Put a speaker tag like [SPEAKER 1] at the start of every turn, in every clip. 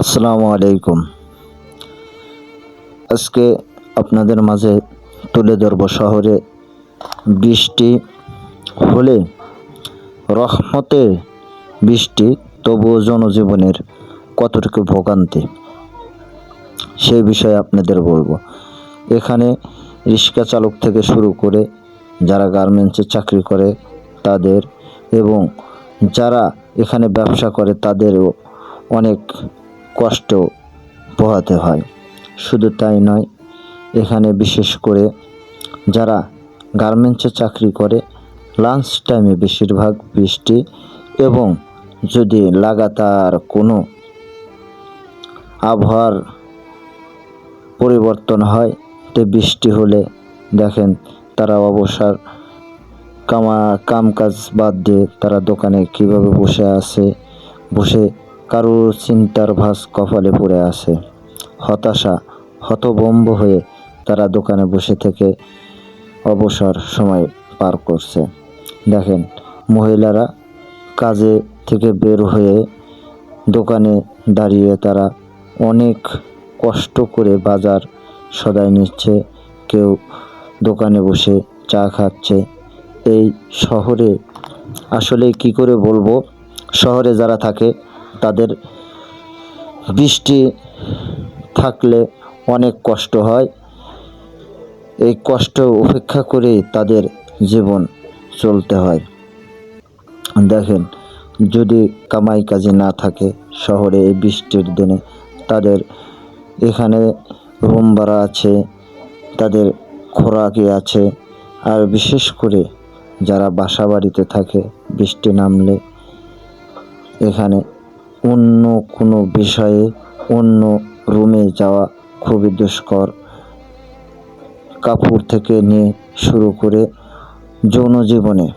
[SPEAKER 1] আসসালামু আলাইকুম। আজকে আপনাদের মাঝে তুলে ধরব শহরে বৃষ্টি হলে রহমতের বৃষ্টি, তবুও জনজীবনের কতটুকু ভোগান্তি সেই বিষয়ে আপনাদের বলব। এখানে রিক্সা চালক থেকে শুরু করে যারা গার্মেন্টসে চাকরি করে তাদের এবং যারা এখানে ব্যবসা করে তাদেরও অনেক কষ্ট পোহাতে হয়। শুধু তাই নয়, এখানে বিশেষ করে যারা গার্মেন্টসে চাকরি করে লাঞ্চ টাইমে বেশিরভাগ বৃষ্টি এবং যদি লাগাতার কোনো আবহাওয়ার পরিবর্তন হয় তে বৃষ্টি হলে দেখেন তারা অবসর কামা কাম কাজ বাদ দিয়ে তারা দোকানে কীভাবে বসে আছে, বসে কারও চিন্তার ভাস কপালে পড়ে আছে হতাশা হতবম্ব হয়ে তারা দোকানে বসে থেকে অবসর সময় পার করছে। দেখেন, মহিলারা কাজে থেকে বের হয়ে দোকানে দাঁড়িয়ে তারা অনেক কষ্ট করে বাজার সদাই নিচ্ছে। কেউ দোকানে বসে চা খাচ্ছে। এই শহরে আসলে কি করে বলব? শহরে যারা থাকে তাদের বৃষ্টি থাকলে অনেক কষ্ট হয়। এই কষ্ট উপেক্ষা করে তাদের জীবন চলতে হয়। দেখেন, যদি কামাই কাজে না থাকে শহরে এই বৃষ্টির দিনে, তাদের এখানে রুম ভাড়া আছে, তাদের খোরাকি আছে, আর বিশেষ করে যারা বাসা বাড়িতে থাকে, বৃষ্টি নামলে এখানে অন্য কোনো বিষয়ে অন্য রুমে যাওয়া খুবই দুষ্কর। কাপড় থেকে নিয়ে শুরু করে যৌন জীবনে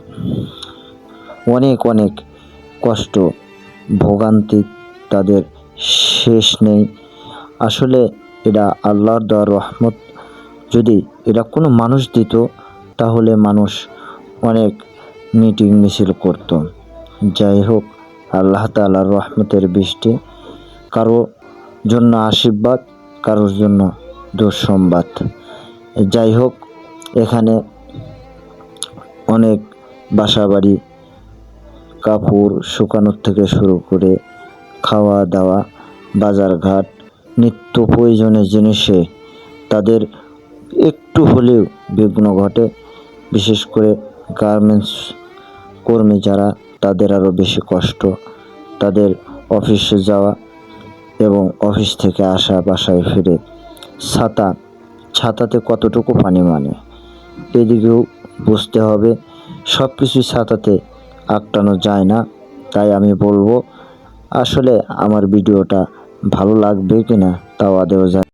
[SPEAKER 1] অনেক অনেক কষ্ট, ভোগান্তি তাদের শেষ নেই। আসলে এটা আল্লাহর দেওয়ার রহমত। যদি এটা কোনো মানুষ দিত, তাহলে মানুষ অনেক মিটিং মিছিল করত। যাই হোক আল্লাহ তালার রহমতের বৃষ্টি, কারও জন্য আশীর্বাদ, কারোর জন্য দুঃসংবাদ। যাই হোক, এখানে অনেক বাসা বাড়ি কাপড় শুকানোর থেকে শুরু করে খাওয়া দাওয়া বাজারঘাট, নিত্য প্রয়োজনীয় জিনিসে তাদের একটু হলেও বিঘ্ন ঘটে। বিশেষ করে গার্মেন্টস কর্মী যারা তাদের আরও বেশি কষ্ট, তাদের অফিসে যাওয়া এবং অফিস থেকে আসা, বাসায় ফিরে। ছাতা, ছাতাতে কতটুকু পানি মানে? এদিকেও বুঝতে হবে সব কিছুই ছাতাতে আটটানো যায় না, তাই আমি বলব, আসলে আমার ভিডিওটা ভালো লাগবে কি না তাও আদেও যায়